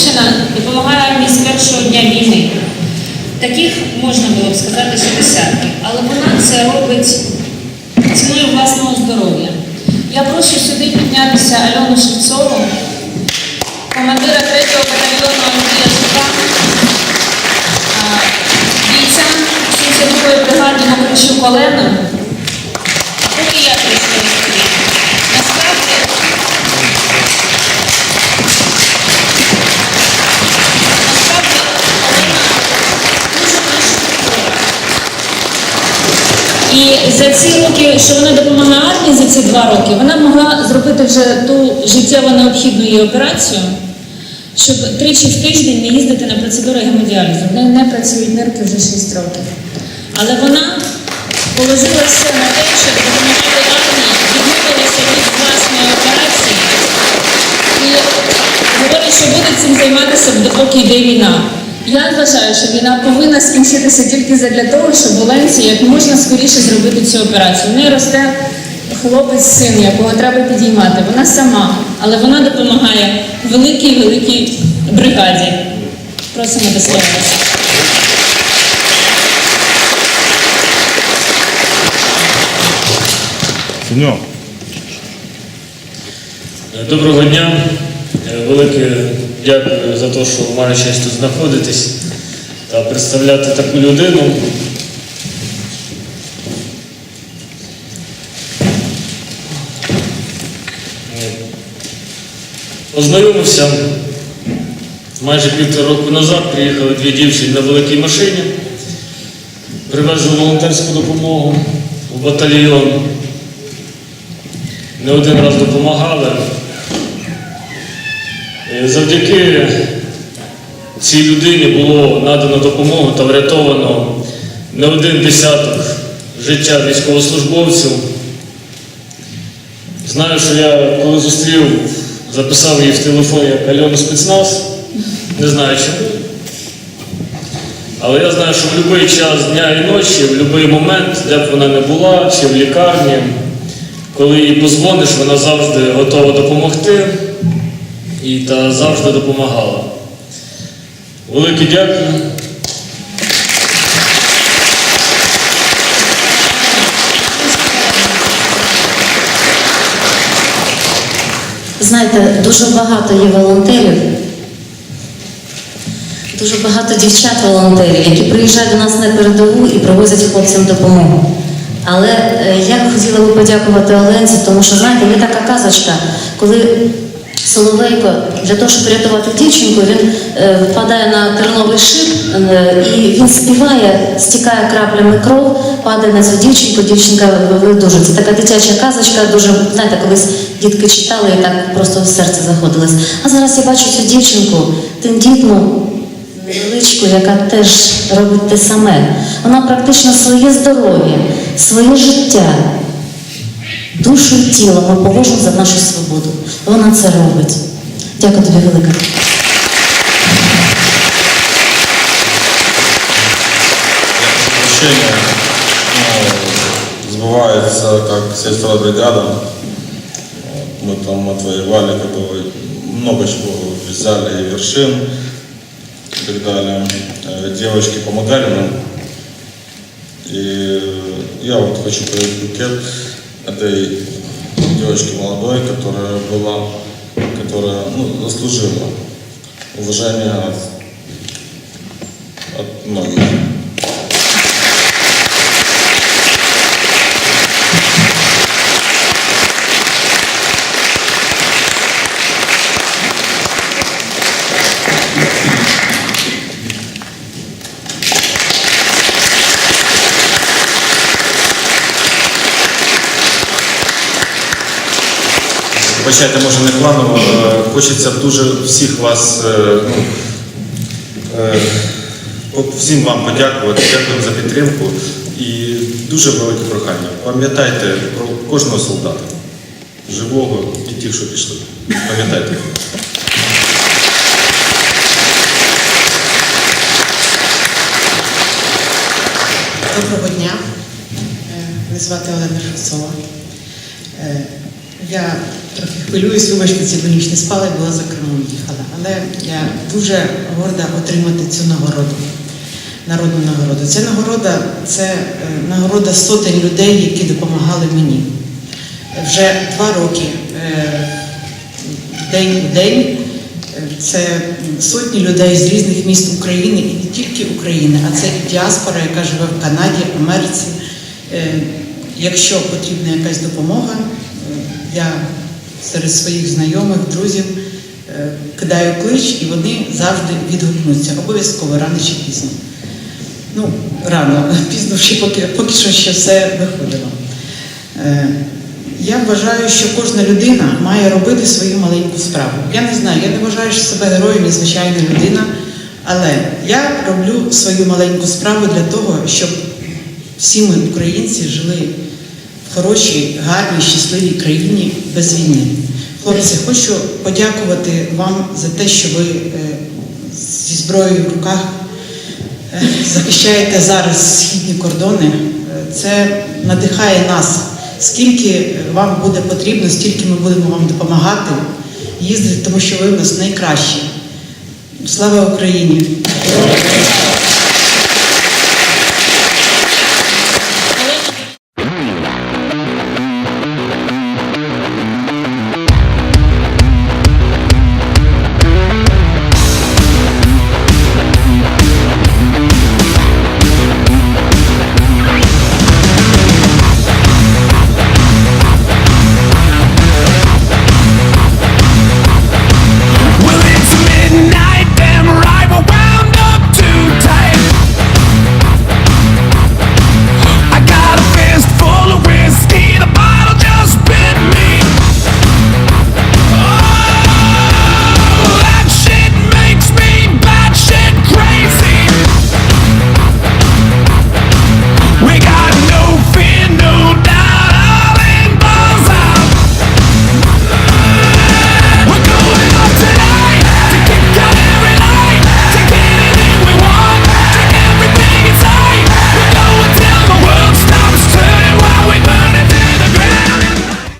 дівчина допомагає армії з першого дня війни. Таких можна було б сказати, що десятки, але вона це робить ціною власного здоров'я. Я прошу сюди піднятися Альону Шевцову, командира 3-го батальйону Андрія Жука, бійця 72-ї бригади Мокричук Олену. І за ці роки, що вона допомагає армії за ці два роки, вона могла зробити вже ту життєво необхідну її операцію, щоб тричі в тиждень не їздити на процедури гемодіалізу. В неї не працюють нирки вже 6 років. Але вона положила все на те, щоб допомагати армії, відмовилася від власної операції і говорить, що буде цим займатися, допоки йде війна. Я вважаю, що війна повинна скінчитися тільки задля того, щоб Оленці як можна скоріше зробити цю операцію. В неї росте хлопець син, якого треба підіймати. Вона сама, але вона допомагає великій великій бригаді. Просимо до слова. Доброго дня. Е, Велике дякую за те, що маю честь тут знаходитись та представляти таку людину. Е, Познайомився майже півтора року назад, приїхали дві дівчини на великій машині, привезли волонтерську допомогу в батальйон. Не один раз допомагали. Е, Завдяки цій людині було надано допомогу та врятовано не один десяток життя військовослужбовців. Знаю, що я коли зустрів, записав її в телефоні як Альону спецназ, не знаю чому. Але я знаю, що в будь-який час дня і ночі, в будь-який момент, де б вона не була, чи в лікарні, коли їй позвониш, вона завжди готова допомогти і та завжди допомагала. Велике дякую. Знаєте, дуже багато є волонтерів, дуже багато дівчат-волонтерів, які приїжджають до нас на передову і привозять хлопцям допомогу. Але е, я б хотіла би подякувати Оленці, тому що, знаєте, є така казочка, коли Соловейко для того, щоб рятувати дівчинку, він е, впадає на терновий шип е, і він співає, стікає краплями кров, падає на цю дівчинку, дівчинка видужує. Це така дитяча казочка, дуже, знаєте, колись дітки читали і так просто в серце заходилось. А зараз я бачу цю дівчинку, тендітну, невеличку, яка теж робить те саме. Вона практично своє здоров'я, своє життя душу і тіло ми положимо за нашу свободу. Вона це робить. Дякую тобі велике. ощущение ну, сбывается, как сестра бригада. Вот, Мы там отвоевали, как бы, много чего взяли, и вершин и так далее. Э, Девочки помогали нам. И я вот хочу передать букет этой девочке молодой, которая была, которая ну, заслужила уважение от многих. Вибачайте, може не планово. е, Хочеться дуже всіх вас, е, ну, е, всім вам подякувати, дякую за підтримку і дуже велике прохання. Пам'ятайте про кожного солдата, живого і тих, що пішли. Пам'ятайте. Доброго дня. Мене звати Олена. Е, Я трохи хвилююсь, вибачте, цілу не спала і була за кермом їхала. Але я дуже горда отримати цю нагороду, народну нагороду. Ця нагорода це е, нагорода сотень людей, які допомагали мені. Вже два роки е, день у день. Е, Це сотні людей з різних міст України і не тільки України, а це і діаспора, яка живе в Канаді, Америці. Якщо потрібна якась допомога, я серед своїх знайомих, друзів е, кидаю клич, і вони завжди відгукнуться, обов'язково рано чи пізно. Ну, рано, пізно ще поки, поки що ще все виходило. Е, Я вважаю, що кожна людина має робити свою маленьку справу. Я не знаю, я не вважаю що себе героєм і звичайна людина, але я роблю свою маленьку справу для того, щоб всі ми, українці, жили хорошій, гарній, щасливій країні без війни. Хлопці, хочу подякувати вам за те, що ви е, зі зброєю в руках е, захищаєте зараз східні кордони. Е, Це надихає нас. Скільки вам буде потрібно, стільки ми будемо вам допомагати їздити, тому що ви в нас найкращі. Слава Україні!